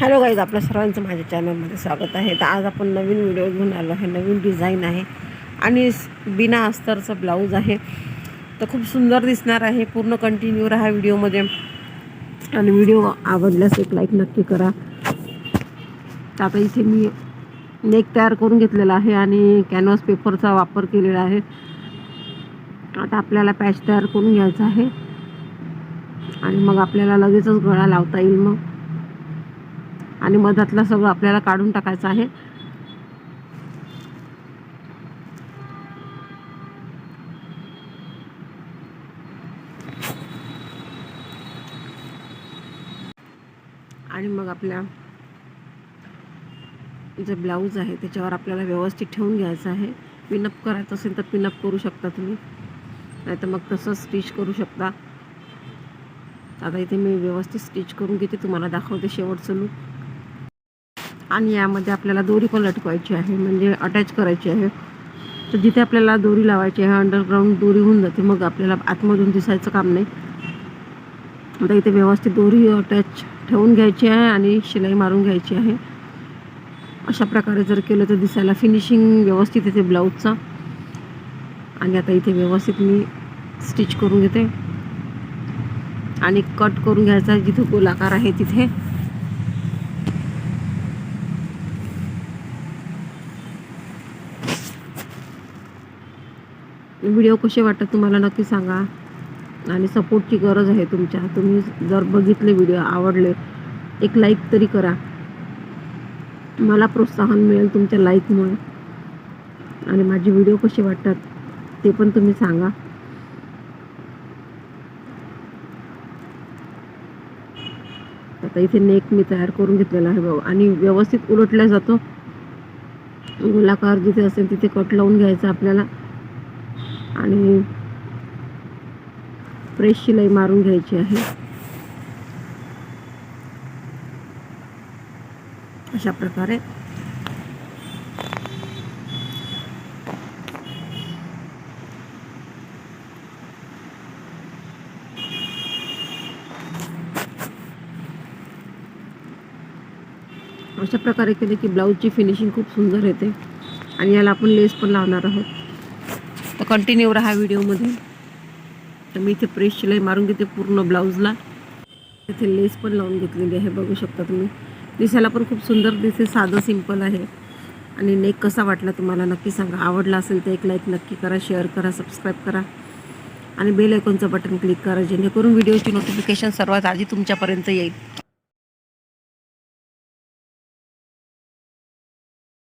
Hello guys आपल्या सर्वांचं माझ्या चॅनलमध्ये स्वागत आहे. तर आज आपण नवीन व्हिडिओ घेऊन आलो आहे. नवीन डिझाईन आहे. आणि बिना अस्तरचं ब्लाऊज आहे. तर खूप सुंदर दिसणार आहे. पूर्ण कंटिन्यू राहा व्हिडिओमध्ये आणि व्हिडिओ आवडल्यास एक लाईक नक्की करा. तर आता इथे मी नेक तयार करून घेतलेला आहे आणि कॅनव्हास पेपरचा वापर केलेला आहे. आता आपल्याला पॅच तयार करून घ्यायचा आहे. आणि मग आपल्याला लगेचच गळा लावता येईल मग. आणि मधातलं सगळं आपल्याला काढून टाकायचं आहे. आणि मग आपल्या जे ब्लाऊज आहे त्याच्यावर आपल्याला व्यवस्थित ठेवून घ्यायचं आहे. पिनअप करायचं असेल तर पिनअप करू शकता तुम्ही. नाही तर मग तसंच स्टिच करू शकता. आता इथे मी व्यवस्थित स्टिच करून घेते तुम्हाला दाखवते शेवटचं लूक आणि यामध्ये आपल्याला दोरी पण लटकवायची आहे म्हणजे अटॅच करायची आहे. तर जिथे आपल्याला दोरी लावायची आहे अंडरग्राऊंड दोरी होऊन जाते मग आपल्याला आतमधून दिसायचं काम नाही. आता इथे व्यवस्थित दोरी अटॅच ठेवून घ्यायची आहे आणि शिलाई मारून घ्यायची आहे. अशा प्रकारे जर केलं तर दिसायला फिनिशिंग व्यवस्थित येते ब्लाऊजचा. आणि आता इथे व्यवस्थित मी स्टिच करून घेते. आणि कट करून घ्यायचा आहे जिथे गोलाकार आहे तिथे. व्हिडिओ कसे वाटतात तुम्हाला नक्की सांगा. आणि सपोर्टची गरज आहे तुमच्या. तुम्ही जर बघितले व्हिडिओ आवडले एक लाईक तरी करा. मला प्रोत्साहन मिळेल तुमच्या लाईकमुळे आणि माझे व्हिडिओ कसे वाटतात ते पण तुम्ही सांगा. आता इथे नेक मी तयार करून घेतलेला आहे बाबा आणि व्यवस्थित उलटला जातो. गोलाकार जिथे असेल तिथे कट लावून घ्यायचा आपल्याला. आणि प्रेस शिलाई मारून घ्यायची आहे. अशा प्रकारे. अशा प्रकारे केले की ब्लाऊजची फिनिशिंग खूप सुंदर येते. आणि याला आपण लेस पण लावणार आहोत. तर कंटिन्यू राहा व्हिडिओमध्ये. तर मी इथे प्रेस शिलाई मारून घेते पूर्ण ब्लाऊजला इथे लेस पण लावून घेतलेली आहे बघू शकता तुम्ही. दिसायला पण खूप सुंदर दिसते साधं सिंपल आहे. आणि नेक कसा वाटला तुम्हाला नक्की सांगा. आवडला असेल तर एक लाईक नक्की करा शेअर करा सबस्क्राईब करा. आणि बेल आयकॉनचं बटन क्लिक करा जेणेकरून व्हिडिओची नोटिफिकेशन सर्वात आधी तुमच्यापर्यंत येईल.